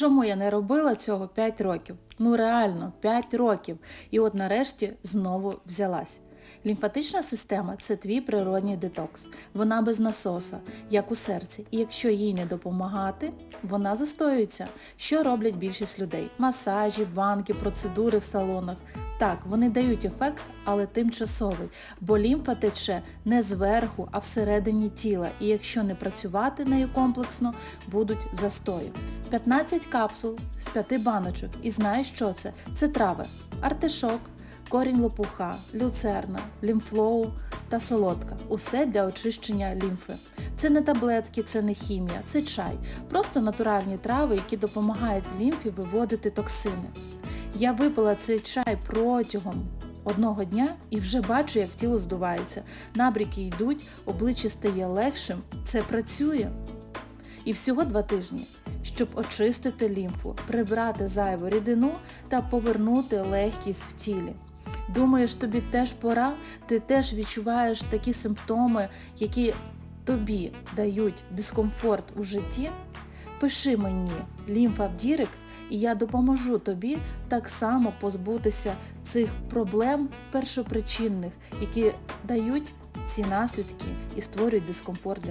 Чому я не робила цього 5 років? Ну реально, 5 років. І от нарешті знову взялась. Лімфатична система це твій природній детокс. Вона без насоса, як у серці. І якщо їй не допомагати, вона застоюється. Що роблять більшість людей? Масажі, банки, процедури в салонах. Так, вони дають ефект, але тимчасовий, бо лімфа тече не зверху, а всередині тіла. І якщо не працювати нею комплексно, будуть застої. 15 капсул з 5 баночок. І знаєш, що це? Це трави, артишок, корінь лопуха, люцерна, лімфлоу та солодка. Усе для очищення лімфи. Це не таблетки, це не хімія, це чай. Просто натуральні трави, які допомагають лімфі виводити токсини. Я випила цей чай протягом одного дня і вже бачу, як тіло здувається. Набріки йдуть, обличчя стає легшим. Це працює. І всього два тижні, щоб очистити лімфу, прибрати зайву рідину та повернути легкість в тілі. Думаєш, тобі теж пора, ти теж відчуваєш такі симптоми, які тобі дають дискомфорт у житті? Пиши мені лімфа в Дірек, і я допоможу тобі так само позбутися цих проблем першопричинних, які дають ці наслідки і створюють дискомфорт для